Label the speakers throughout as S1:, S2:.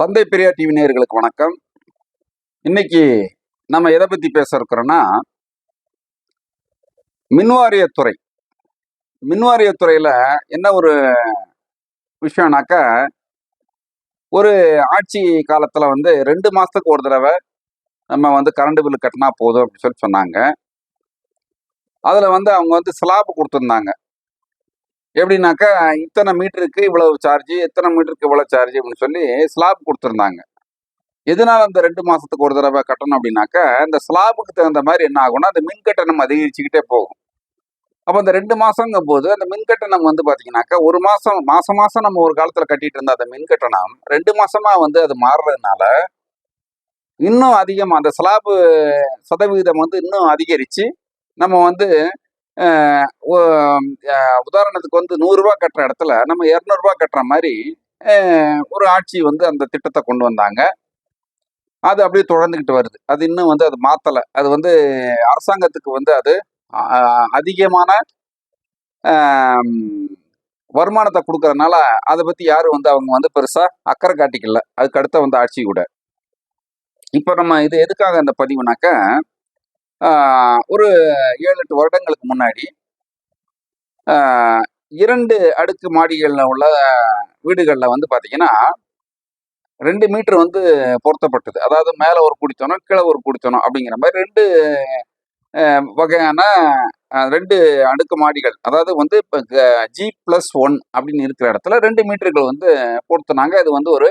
S1: தந்தை பெரியார் டிவி நேயர்களுக்கு வணக்கம். இன்னைக்கு நம்ம எதை பத்தி பேச இருக்கிறோன்னா மின்வாரியத்துறை. மின்வாரியத்துறையில என்ன ஒரு விஷயம்னாக்கா ஒரு ஆட்சி காலத்துல வந்து ரெண்டு மாசத்துக்கு ஒரு தடவை நம்ம வந்து கரண்ட் பில் கட்டினா போதும் அப்படின்னு சொல்லி சொன்னாங்க. அதில் வந்து அவங்க வந்து ஸ்லாப் கொடுத்துருந்தாங்க. எப்படின்னாக்கா இத்தனை மீட்டருக்கு இவ்வளவு சார்ஜ் எத்தனை மீட்டருக்கு இவ்வளவு சார்ஜ் அப்படின்னு சொல்லி ஸ்லாப் கொடுத்துருந்தாங்க. எதனால அந்த ரெண்டு மாசத்துக்கு ஒரு தடவை கட்டணும் அப்படின்னாக்கா இந்த ஸ்லாபுக்கு தகுந்த மாதிரி என்ன ஆகும்னா அந்த மின் கட்டணம் அதிகரிச்சுக்கிட்டே போகும். அப்போ அந்த ரெண்டு மாசங்கும் போது அந்த மின் கட்டணம் வந்து பாத்தீங்கன்னாக்கா ஒரு மாசம் மாசம் மாசம் நம்ம ஒரு காலத்துல கட்டிட்டு இருந்த அந்த மின் கட்டணம் ரெண்டு மாசமா வந்து அது மாறுறதுனால இன்னும் அதிகமா அந்த ஸ்லாபு சதவிகிதம் வந்து இன்னும் அதிகரிச்சு நம்ம வந்து உதாரணத்துக்கு வந்து நூறுரூவா கட்டுற இடத்துல நம்ம இரநூறுபா கட்டுற மாதிரி ஒரு ஆட்சி வந்து அந்த திட்டத்தை கொண்டு வந்தாங்க. அது அப்படியே தொடர்ந்துக்கிட்டு வருது. அது இன்னும் வந்து அது மாற்றலை அது வந்து அரசாங்கத்துக்கு வந்து அது அதிகமான வருமானத்தை கொடுக்கறதுனால அதை பற்றி யாரும் வந்து அவங்க வந்து பெருசாக அக்கறை காட்டிக்கல. அதுக்கு அடுத்த வந்து ஆட்சி கூட. இப்போ நம்ம இது எதுக்காக அந்த பதிவுனாக்க ஒரு ஏழு எட்டு வருடங்களுக்கு முன்னாடி இரண்டு அடுக்கு மாடிகளில் உள்ள வீடுகளில் வந்து பார்த்தீங்கன்னா ரெண்டு மீட்டர் வந்து பொருத்தப்பட்டது. அதாவது மேலே ஒரு குடித்தனம் கீழே ஒரு குடித்தனம் அப்படிங்கிற மாதிரி ரெண்டு வகையான ரெண்டு அடுக்கு மாடிகள். அதாவது வந்து இப்போ ஜி ப்ளஸ் ஒன் அப்படின்னு இருக்கிற இடத்துல ரெண்டு மீட்டர்கள் வந்து பொருத்தினாங்க. இது வந்து ஒரு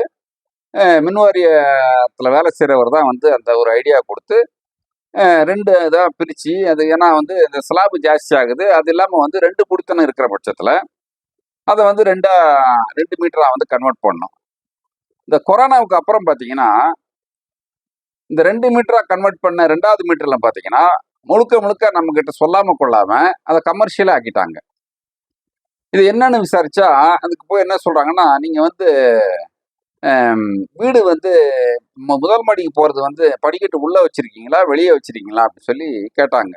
S1: மின்வாரியத்தில் வேலை செய்கிறவர் தான் வந்து அந்த ஒரு ஐடியா கொடுத்து ரெண்டு இதாக பிரித்து அது ஏன்னா வந்து இந்த ஸ்லாபு ஜாஸ்தி ஆகுது. அது இல்லாமல் வந்து ரெண்டு குடித்தனம் இருக்கிற பட்சத்தில் அதை வந்து ரெண்டாக ரெண்டு மீட்டராக வந்து கன்வெர்ட் பண்ணோம் இந்த கொரோனாவுக்கு அப்புறம் பார்த்தீங்கன்னா இந்த ரெண்டு மீட்டராக கன்வெர்ட் பண்ண ரெண்டாவது மீட்டரில் பார்த்தீங்கன்னா முழுக்க முழுக்க நம்மக்கிட்ட சொல்லாமல் கொள்ளாமல் அதை கமர்ஷியலாக ஆக்கிட்டாங்க. இது என்னன்னு விசாரிச்சா அதுக்கு போய் என்ன சொல்றாங்கன்னா நீங்க வந்து வீடு வந்து முதல் மாடிக்கு போகிறது வந்து படிக்கட்டு உள்ளே வச்சுருக்கீங்களா? வெளியே வச்சுருக்கீங்களா? அப்படின்னு சொல்லி கேட்டாங்க.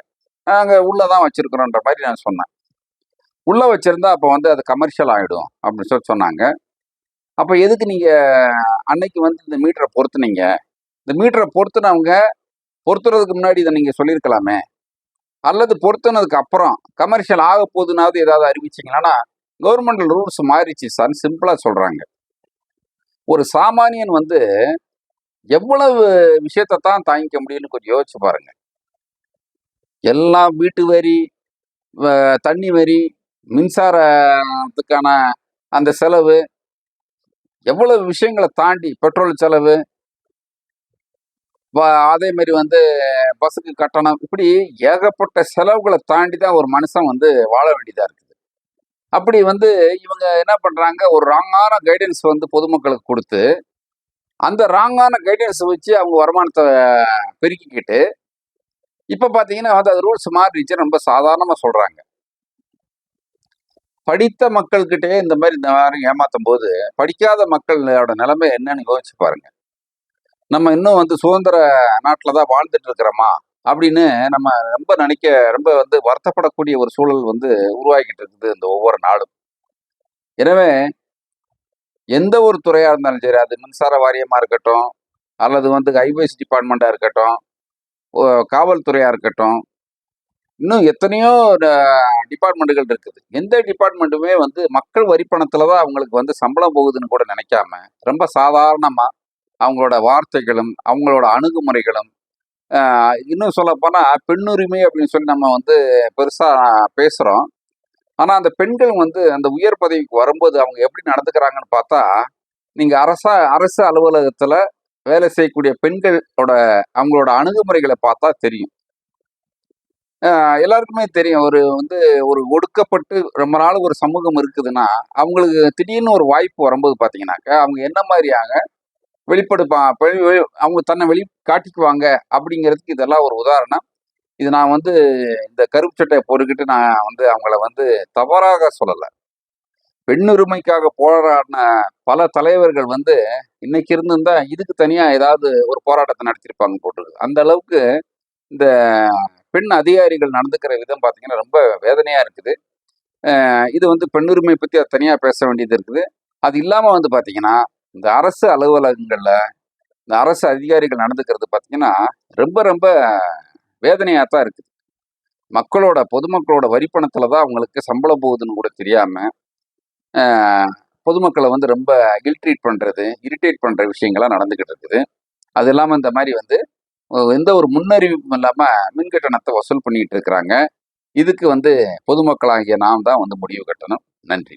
S1: நாங்கள் உள்ளே தான் வச்சுருக்குறோன்ற மாதிரி நான் சொன்னேன். உள்ளே வச்சுருந்தா அப்போ வந்து அது கமர்ஷியல் ஆகிடும் அப்படின்னு சொல்லி சொன்னாங்க. அப்போ எதுக்கு நீங்கள் அன்னைக்கு வந்து இந்த மீட்டரை பொருத்துனீங்க? இந்த மீட்டரை பொருத்துனவங்க பொருத்துறதுக்கு முன்னாடி இதை நீங்கள் சொல்லியிருக்கலாமே? அல்லது பொருத்துனதுக்கு அப்புறம் கமர்ஷியல் ஆக போதுனாவது ஏதாவது அறிவிச்சிங்களான்னா கவர்மெண்ட் ரூல்ஸ் மாறிச்சு சார். சிம்பிளாக சொல்கிறாங்க ஒரு சாமானியன் வந்து எவ்வளவு விஷயத்தை தான் தாங்கிக்க முடியும்னு கொஞ்சம் யோசிச்சு பாருங்க. எல்லாம் வீட்டு வரி வ- தண்ணி வரி மின்சாரத்துக்கான அந்த செலவு எவ்வளவு விஷயங்களை தாண்டி பெட்ரோல் செலவு வ- அதே மாதிரி வந்து பஸ்ஸுக்கு கட்டணம் இப்படி ஏகப்பட்ட செலவுகளை தாண்டி தான் ஒரு மனுஷன் வந்து வாழ வேண்டியதாக இருக்குது அப்படி வந்து இவங்க என்ன பண்றாங்க? ஒரு ராங்கான கைடன்ஸ் வந்து பொதுமக்களுக்கு கொடுத்து அந்த ராங்கான கைடன்ஸ் வச்சு அவங்க வருமானத்தை பெருக்கிக்கிட்டு இப்போ பார்த்தீங்கன்னா வந்து அது ரூல்ஸ் மாறிடுச்சு ரொம்ப சாதாரணமாக சொல்கிறாங்க படித்த மக்கள்கிட்டயே இந்த மாதிரி இந்த மாதிரி ஏமாத்தும் போது படிக்காத மக்களோட நிலைமை என்னன்னு யோசிச்சு பாருங்க. நம்ம இன்னும் வந்து சுதந்திர நாட்டில தான் வாழ்ந்துட்டு இருக்கிறோமா? அப்படின்னு நம்ம ரொம்ப நினைக்க ரொம்ப வந்து வருத்தப்படக்கூடிய ஒரு சூழல் வந்து உருவாகிட்டு இருக்குது இந்த ஒவ்வொரு நாடும் எனவே எந்த ஒரு துறையாக இருந்தாலும் சரி அது மின்சார வாரியமாக இருக்கட்டும் அல்லது வந்து ஐபிஎஸ் டிபார்ட்மெண்ட்டாக இருக்கட்டும் காவல்துறையாக இருக்கட்டும் இன்னும் எத்தனையோ டிபார்ட்மெண்ட்டுகள் இருக்குது. எந்த டிபார்ட்மெண்ட்டுமே வந்து மக்கள் வரிப்பணத்தில் தான் அவங்களுக்கு வந்து சம்பளம் போகுதுன்னு கூட நினைக்காம ரொம்ப சாதாரணமாக அவங்களோட வார்த்தைகளும் அவங்களோட அணுகுமுறைகளும் இன்னும் சொல்ல போனால் பெண்ணுரிமை அப்படின்னு சொல்லி நம்ம வந்து பெருசாக பேசுகிறோம் ஆனால் அந்த பெண்கள் வந்து அந்த உயர் பதவிக்கு வரும்போது அவங்க எப்படி நடந்துக்கிறாங்கன்னு பார்த்தா நீங்கள் அரசா அரசு அலுவலகத்தில் வேலை செய்யக்கூடிய பெண்களோட அவங்களோட அணுகுமுறைகளை பார்த்தா தெரியும். எல்லாருக்குமே தெரியும். ஒரு வந்து ஒரு ஒடுக்கப்பட்டு ரொம்ப நாள் ஒரு சமூகம் இருக்குதுன்னா அவங்களுக்கு திடீர்னு ஒரு வாய்ப்பு வரும்போது பார்த்தீங்கன்னாக்கா அவங்க என்ன மாதிரியாக வெளிப்படுப்பா அவங்க தன்னை வெளி காட்டிக்குவாங்க அப்படிங்கிறதுக்கு இதெல்லாம் ஒரு உதாரணம். இது நான் வந்து இந்த கருப்பு சட்டையை போட்டுக்கிட்டு நான் வந்து அவங்கள வந்து தவறாக சொல்லலை. பெண்ணுரிமைக்காக போராடின பல தலைவர்கள் வந்து இன்னைக்கு இருந்திருந்தா இதுக்கு தனியாக ஏதாவது ஒரு போராட்டத்தை நடத்தியிருப்பாங்க போட்டிருக்கு. அந்த அளவுக்கு இந்த பெண் அதிகாரிகள் நடந்துக்கிற விதம் பார்த்தீங்கன்னா ரொம்ப வேதனையாக இருக்குது. இது வந்து பெண்ணுரிமை பற்றி அது தனியாக பேச வேண்டியது இருக்குது. அது இல்லாமல் வந்து பார்த்தீங்கன்னா இந்த அரசு அலுவலகங்களில் இந்த அரசு அதிகாரிகள் நடந்துக்கிறது பார்த்தீங்கன்னா ரொம்ப ரொம்ப வேதனையாக தான் இருக்குது. மக்களோட பொதுமக்களோட வரிப்பணத்தில் தான் அவங்களுக்கு சம்பளம் போகுதுன்னு கூட தெரியாமல் பொதுமக்களை வந்து ரொம்ப இல்ட்ரீட் பண்ணுறது இரிட்டேட் பண்ணுற விஷயங்கள்லாம் நடந்துக்கிட்டு இருக்குது. அது இல்லாமல் இந்த மாதிரி வந்து எந்த ஒரு முன்னறிவிப்பும் இல்லாமல் மின் கட்டணத்தை வசூல் பண்ணிகிட்டு இருக்கிறாங்க. இதுக்கு வந்து பொதுமக்களாகிய நாம் தான் வந்து முடிவு கட்டணும். நன்றி.